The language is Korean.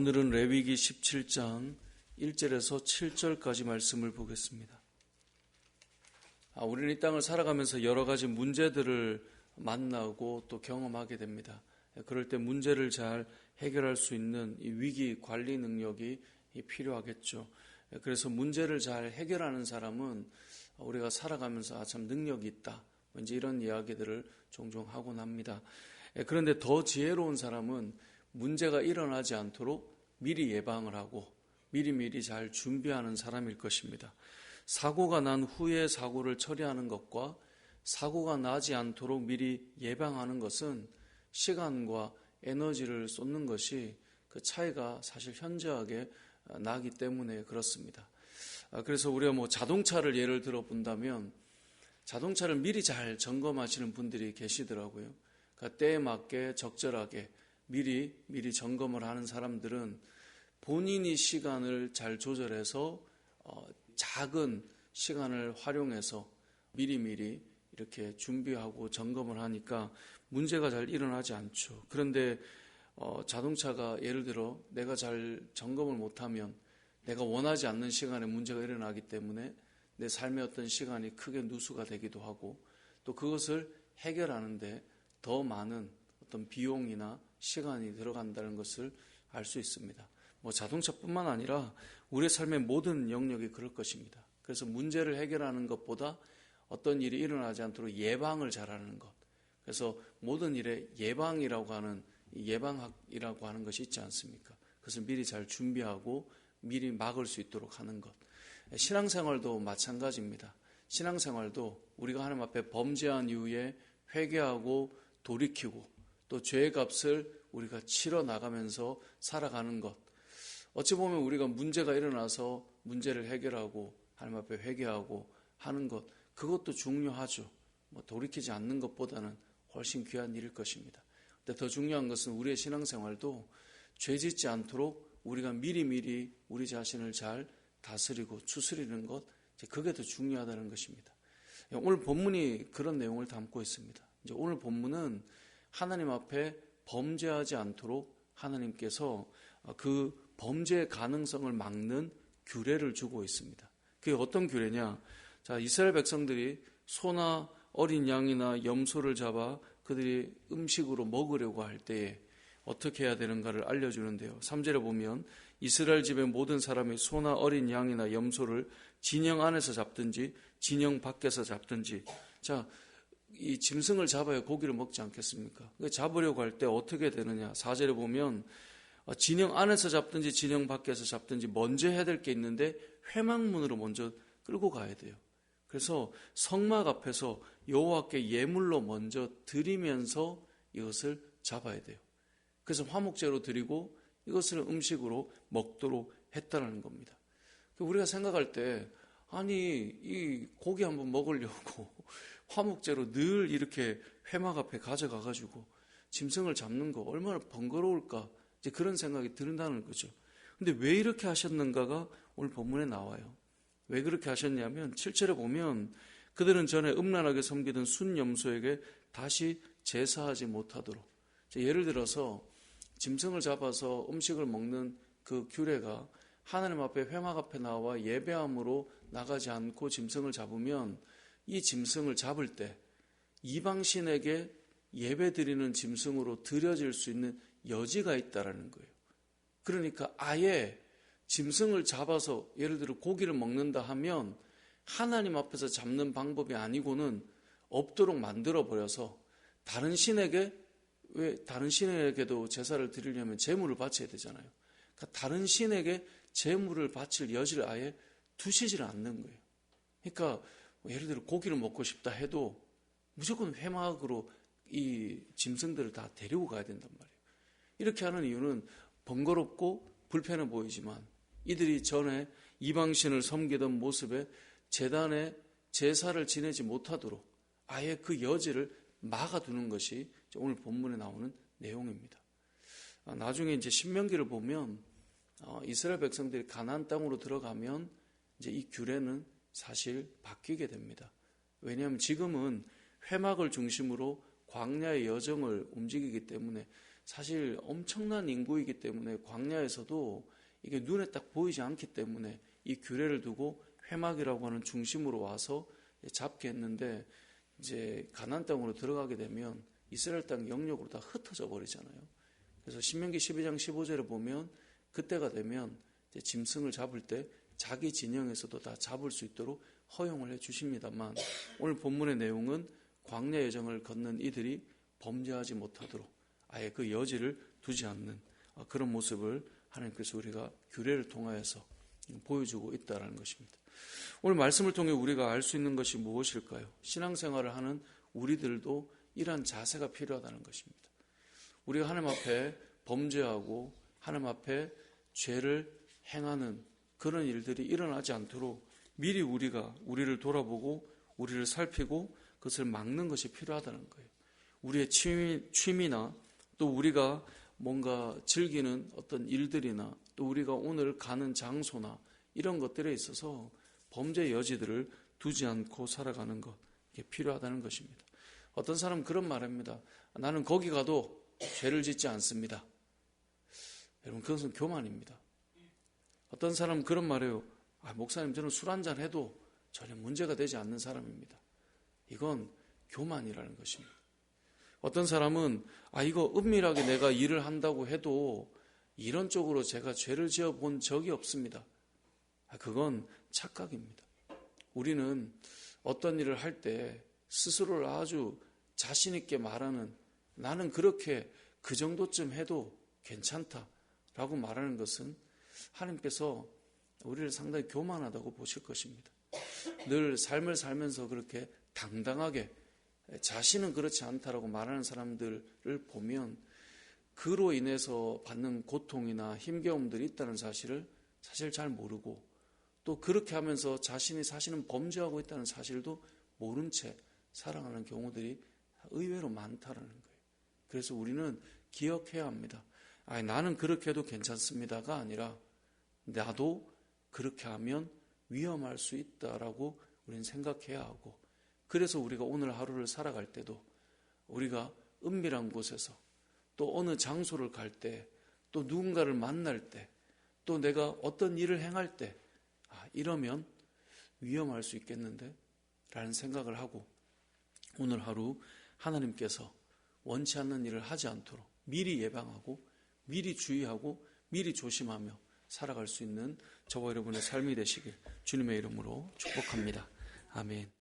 오늘은 레위기 17장 1절에서 7절까지 말씀을 보겠습니다. 아, 우리는 이 땅을 살아가면서 여러 가지 문제들을 만나고 또 경험하게 됩니다. 그럴 때 문제를 잘 해결할 수 있는 위기 관리 능력이 필요하겠죠. 그래서 문제를 잘 해결하는 사람은 우리가 살아가면서 아, 참 능력이 있다. 이제 이런 이야기들을 종종 하곤 합니다. 그런데 더 지혜로운 사람은 문제가 일어나지 않도록 미리 예방을 하고 미리미리 잘 준비하는 사람일 것입니다. 사고가 난 후에 사고를 처리하는 것과 사고가 나지 않도록 미리 예방하는 것은 시간과 에너지를 쏟는 것이 그 차이가 사실 현저하게 나기 때문에 그렇습니다. 아, 그래서 우리가 뭐 자동차를 예를 들어 본다면 자동차를 미리 잘 점검하시는 분들이 계시더라고요. 그러니까 때에 맞게 적절하게 미리 미리 점검을 하는 사람들은 본인이 시간을 잘 조절해서 어, 작은 시간을 활용해서 미리미리 이렇게 준비하고 점검을 하니까 문제가 잘 일어나지 않죠. 그런데 어, 자동차가 예를 들어 내가 잘 점검을 못하면 내가 원하지 않는 시간에 문제가 일어나기 때문에 내 삶의 어떤 시간이 크게 누수가 되기도 하고 또 그것을 해결하는데 더 많은 어떤 비용이나 시간이 들어간다는 것을 알 수 있습니다. 뭐 자동차뿐만 아니라 우리의 삶의 모든 영역이 그럴 것입니다. 그래서 문제를 해결하는 것보다 어떤 일이 일어나지 않도록 예방을 잘하는 것. 그래서 모든 일에 예방이라고 하는 예방학이라고 하는 것이 있지 않습니까? 그것을 미리 잘 준비하고 미리 막을 수 있도록 하는 것. 신앙생활도 마찬가지입니다. 신앙생활도 우리가 하나님 앞에 범죄한 이후에 회개하고 돌이키고 또 죄의 값을 우리가 치러 나가면서 살아가는 것. 어찌 보면 우리가 문제가 일어나서 문제를 해결하고 하나님 앞에 회개하고 하는 것. 그것도 중요하죠. 뭐 돌이키지 않는 것보다는 훨씬 귀한 일일 것입니다. 근데 더 중요한 것은 우리의 신앙생활도 죄 짓지 않도록 우리가 미리미리 우리 자신을 잘 다스리고 추스리는 것, 그게 더 중요하다는 것입니다. 오늘 본문이 그런 내용을 담고 있습니다. 이제 오늘 본문은 하나님 앞에 범죄하지 않도록 하나님께서 그 범죄 가능성을 막는 규례를 주고 있습니다. 그게 어떤 규례냐? 자, 이스라엘 백성들이 소나 어린 양이나 염소를 잡아 그들이 음식으로 먹으려고 할 때에 어떻게 해야 되는가를 알려주는데요. 3절에 보면 이스라엘 집의 모든 사람이 소나 어린 양이나 염소를 진영 안에서 잡든지 진영 밖에서 잡든지 자, 이 짐승을 잡아야 고기를 먹지 않겠습니까? 잡으려고 할 때 어떻게 되느냐? 4절에 보면 어, 진영 안에서 잡든지 진영 밖에서 잡든지 먼저 해야 될 게 있는데 회막문으로 먼저 끌고 가야 돼요. 그래서 성막 앞에서 여호와께 예물로 먼저 드리면서 이것을 잡아야 돼요. 그래서 화목제로 드리고 이것을 음식으로 먹도록 했다는 겁니다. 우리가 생각할 때 아니 이 고기 한번 먹으려고 화목제로 늘 이렇게 회막 앞에 가져가 가지고 짐승을 잡는 거 얼마나 번거로울까 이제 그런 생각이 든다는 거죠. 근데 왜 이렇게 하셨는가가 오늘 본문에 나와요. 왜 그렇게 하셨냐면 7절에 보면 그들은 전에 음란하게 섬기던 순염소에게 다시 제사하지 못하도록 예를 들어서 짐승을 잡아서 음식을 먹는 그 규례가 하나님 앞에 회막 앞에 나와 예배함으로 나가지 않고 짐승을 잡으면 이 짐승을 잡을 때 이방신에게 예배 드리는 짐승으로 드려질 수 있는 여지가 있다라는 거예요. 그러니까 아예 짐승을 잡아서 예를 들어 고기를 먹는다 하면 하나님 앞에서 잡는 방법이 아니고는 없도록 만들어 버려서 다른 신에게 왜 다른 신에게도 제사를 드리려면 제물을 바쳐야 되잖아요. 그러니까 다른 신에게 제물을 바칠 여지를 아예 두시질 않는 거예요. 그러니까 뭐 예를 들어 고기를 먹고 싶다 해도 무조건 회막으로 이 짐승들을 다 데리고 가야 된단 말이에요. 이렇게 하는 이유는 번거롭고 불편해 보이지만 이들이 전에 이방신을 섬기던 모습에 재단에 제사를 지내지 못하도록 아예 그 여지를 막아두는 것이 오늘 본문에 나오는 내용입니다. 아, 나중에 이제 신명기를 보면 어, 이스라엘 백성들이 가나안 땅으로 들어가면 이제 이 규례는 사실 바뀌게 됩니다. 왜냐하면 지금은 회막을 중심으로 광야의 여정을 움직이기 때문에 사실 엄청난 인구이기 때문에 광야에서도 이게 눈에 딱 보이지 않기 때문에 이 규례를 두고 회막이라고 하는 중심으로 와서 잡게 했는데 이제 가나안 땅으로 들어가게 되면 이스라엘 땅 영역으로 다 흩어져 버리잖아요. 그래서 신명기 12장 15절에 보면 그때가 되면 짐승을 잡을 때 자기 진영에서도 다 잡을 수 있도록 허용을 해 주십니다만 오늘 본문의 내용은 광야 여정을 걷는 이들이 범죄하지 못하도록 아예 그 여지를 두지 않는 그런 모습을 하나님께서 우리가 규례를 통하여서 보여주고 있다는 것입니다. 오늘 말씀을 통해 우리가 알 수 있는 것이 무엇일까요? 신앙생활을 하는 우리들도 이러한 자세가 필요하다는 것입니다. 우리가 하나님 앞에 범죄하고 하나님 앞에 죄를 행하는 그런 일들이 일어나지 않도록 미리 우리가 우리를 돌아보고 우리를 살피고 그것을 막는 것이 필요하다는 거예요. 우리의 취미, 취미 나 또 우리가 뭔가 즐기는 어떤 일들이나 또 우리가 오늘 가는 장소나 이런 것들에 있어서 범죄 여지들을 두지 않고 살아가는 것 이게 필요하다는 것입니다. 어떤 사람은 그런 말합니다. 나는 거기 가도 죄를 짓지 않습니다. 여러분 그것은 교만입니다. 어떤 사람은 그런 말해요. 아, 목사님 저는 술 한잔 해도 전혀 문제가 되지 않는 사람입니다. 이건 교만이라는 것입니다. 어떤 사람은 아 이거 은밀하게 내가 일을 한다고 해도 이런 쪽으로 제가 죄를 지어 본 적이 없습니다. 아, 그건 착각입니다. 우리는 어떤 일을 할 때 스스로를 아주 자신 있게 말하는 나는 그렇게 그 정도쯤 해도 괜찮다라고 말하는 것은 하나님께서 우리를 상당히 교만하다고 보실 것입니다. 늘 삶을 살면서 그렇게 당당하게 자신은 그렇지 않다라고 말하는 사람들을 보면 그로 인해서 받는 고통이나 힘겨움들이 있다는 사실을 사실 잘 모르고 또 그렇게 하면서 자신이 사실은 범죄하고 있다는 사실도 모른 채 살아가는 경우들이 의외로 많다라는 거예요. 그래서 우리는 기억해야 합니다. 아니, 나는 그렇게 해도 괜찮습니다가 아니라 나도 그렇게 하면 위험할 수 있다라고 우리는 생각해야 하고 그래서 우리가 오늘 하루를 살아갈 때도 우리가 은밀한 곳에서 또 어느 장소를 갈 때 또 누군가를 만날 때 또 내가 어떤 일을 행할 때 아, 이러면 위험할 수 있겠는데? 라는 생각을 하고 오늘 하루 하나님께서 원치 않는 일을 하지 않도록 미리 예방하고 미리 주의하고 미리 조심하며 살아갈 수 있는 저와 여러분의 삶이 되시길 주님의 이름으로 축복합니다. 아멘.